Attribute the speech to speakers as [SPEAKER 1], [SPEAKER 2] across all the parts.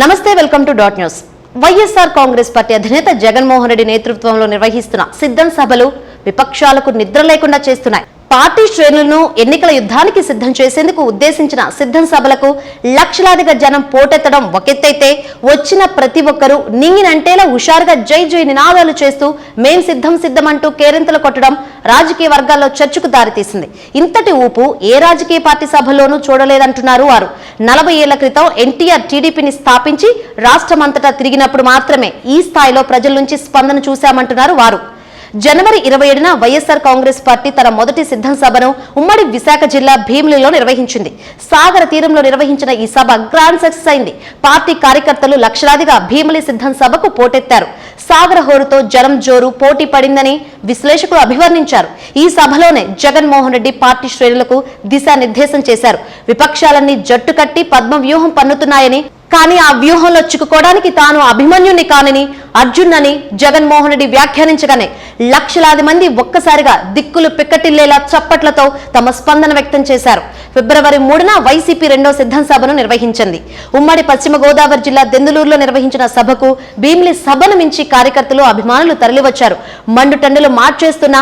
[SPEAKER 1] నమస్తే welcome to dot news. YSR Congress party అధినేత జగన్మోహన్ రెడ్డి నేతృత్వంలో నిర్వహిస్తున్న సిద్ధం సభలు విపక్షాలకు నిద్ర లేకుండా చేస్తున్నాయి. పార్టీ శ్రేణులను ఎన్నికల యుద్ధానికి సిద్ధం చేసేందుకు ఉద్దేశించిన సిద్ధం సభలకు లక్షలాదిగా జనం పోటెత్తడం ఒకెత్తైతే వచ్చిన ప్రతి ఒక్కరూ నింగినంటేలా హుషారుగా జై జై నినాదాలు చేస్తూ మేం సిద్ధం సిద్ధం అంటూ కేరింతలు కొట్టడం రాజకీయ వర్గాల్లో చర్చకు దారితీసింది. ఇంతటి ఊపు ఏ రాజకీయ పార్టీ సభలోనూ చూడలేదంటున్నారు వారు. నలభై ఏళ్ళ క్రితం ఎన్టీఆర్ టీడీపీని స్థాపించి రాష్ట్రమంతటా తిరిగినప్పుడు మాత్రమే ఈ స్థాయిలో ప్రజల నుంచి స్పందన చూశామంటున్నారు వారు. జనవరి ఇరవై ఏడున వైఎస్ఆర్ కాంగ్రెస్ పార్టీ తన మొదటి సిద్ధం సభను ఉమ్మడి విశాఖ జిల్లా భీమిలిలో నిర్వహించింది. సాగర తీరంలో నిర్వహించిన ఈ సభ గ్రాండ్ సక్సెస్ అయింది. పార్టీ కార్యకర్తలు లక్షలాదిగా భీమిలి సిద్ధం సభకు పోటెత్తారు. సాగర హోరుతో జనం జోరు పోటీ పడిందని విశ్లేషకులు అభివర్ణించారు. ఈ సభలోనే జగన్మోహన్ రెడ్డి పార్టీ శ్రేణులకు దిశానిర్దేశం చేశారు. విపక్షాలన్నీ జట్టు కట్టి పద్మ వ్యూహం పన్నుతున్నాయని కానీ ఆ వ్యూహంలో చిక్కుకోవడానికి తాను అభిమన్యుని కానని అర్జున్ అని జగన్మోహన్ రెడ్డి వ్యాఖ్యానించగానే లక్షలాది మంది ఒక్కసారిగా దిక్కులు పిక్కటిల్లేలా చప్పట్లతో తమ స్పందన వ్యక్తం చేశారు. ఫిబ్రవరి మూడున వైసీపీ రెండో సిద్ధం సభను నిర్వహించింది. ఉమ్మడి పశ్చిమ గోదావరి జిల్లా దెందులూరులో నిర్వహించిన సభకు భీమిలి సభను మించి కార్యకర్తలు అభిమానులు తరలివచ్చారు. మండుటండులు మార్చేస్తున్న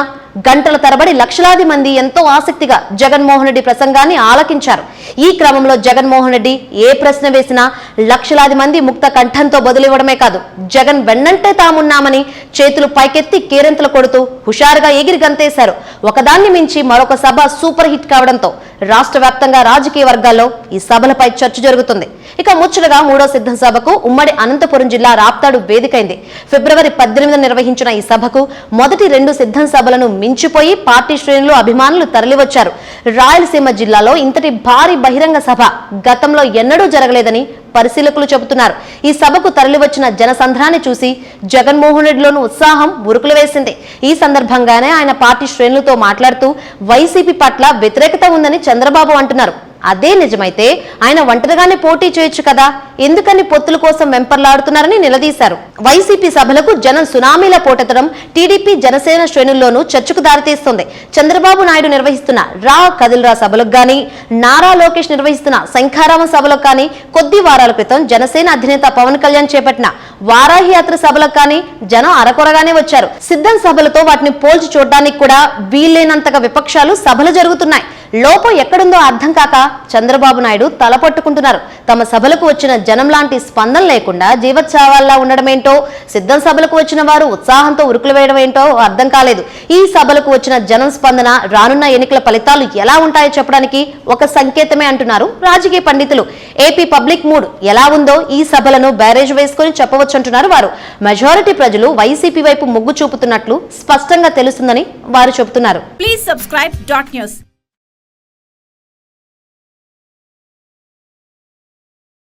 [SPEAKER 1] గంటల తరబడి లక్షలాది మంది ఎంతో ఆసక్తిగా జగన్మోహన్ రెడ్డి ప్రసంగాన్ని ఆలకించారు. ఈ క్రమంలో జగన్మోహన్ రెడ్డి ఏ ప్రశ్న వేసినా లక్షలాది మంది ముక్త కంఠంతో బదులివ్వడమే కాదు జగన్ వెన్నంటే తామున్నామని చేతులు పైకెత్తి కేరింతలు కొడుతూ హుషారుగా ఎగిరి గంతేశారు. ఒకదాన్ని మించి మరొక సభ సూపర్ హిట్ కావడంతో రాష్ట్ర వ్యాప్తంగా రాజకీయ వర్గాల్లో ఈ సభలపై చర్చ జరుగుతుంది. ఇక ముచ్చటగా మూడో సిద్ధం సభకు ఉమ్మడి అనంతపురం జిల్లా రాప్తాడు వేదికైంది. ఫిబ్రవరి పద్దెనిమిది నిర్వహించిన ఈ సభకు మొదటి రెండు సిద్ధం సభలను మించిపోయి పార్టీ శ్రేణులు అభిమానులు తరలివచ్చారు. రాయలసీమ జిల్లాలో ఇంతటి భారీ బహిరంగ సభ గతంలో ఎన్నడూ జరగలేదని పరిశీలకులు చెబుతున్నారు. ఈ సభకు తరలివచ్చిన జనసంద్రాన్ని చూసి జగన్మోహన్ రెడ్డిలోని ఉత్సాహం ఉరుకులు వేసింది. ఈ సందర్భంగానే ఆయన పార్టీ శ్రేణులతో మాట్లాడుతూ వైసీపీ పట్ల వ్యతిరేకత ఉందని చంద్రబాబు అంటున్నారు. అదే నిజమైతే ఆయన ఒంటరిగానే పోటీ చేయొచ్చు కదా? ఎందుకని పొత్తుల కోసం వెంపర్లాడుతున్నారని నిలదీశారు. వైసీపీ సభలకు జనం సునామీల పోటెత్తడం టీడీపీ జనసేన శ్రేణుల్లోనూ చర్చకు దారితీస్తోంది. చంద్రబాబు నాయుడు నిర్వహిస్తున్న రా కదిల్రా సభలకు గాని నారా లోకేష్ నిర్వహిస్తున్న శంఖారామ సభలకు కానీ కొద్ది వారాల క్రితం జనసేన అధినేత పవన్ కళ్యాణ్ చేపట్టిన వారాహి యాత్ర సభలకు కానీ జనం అరకొరగానే వచ్చారు. సిద్ధం సభలతో వాటిని పోల్చి చూడడానికి కూడా వీల్లేనంతగా విపక్షాలు సభలు జరుగుతున్నాయి. లోపం ఎక్కడుందో అర్థం కాక చంద్రబాబు నాయుడు తలపట్టుకుంటున్నారు. తమ సభలకు వచ్చిన జనం లాంటి స్పందన లేకుండా జీవోత్సవాల్లా ఉండడమేంటో సిద్ధం సభలకు వచ్చిన వారు ఉత్సాహంతో ఉరుకులు వేయడం ఏంటో అర్థం కాలేదు. ఈ సభలకు వచ్చిన జనం స్పందన రానున్న ఎన్నికల ఫలితాలు ఎలా ఉంటాయో చెప్పడానికి ఒక సంకేతమే అంటున్నారు రాజకీయ పండితులు. ఏపీ పబ్లిక్ మూడ్ ఎలా ఉందో ఈ సభలను బ్యారేజ్ వేసుకొని చెప్పవచ్చు అంటున్నారు వారు. మెజారిటీ ప్రజలు వైసీపీ వైపు మొగ్గు చూపుతున్నట్లు స్పష్టంగా తెలుస్తుందని వారు చెబుతున్నారు.
[SPEAKER 2] Please subscribe dot news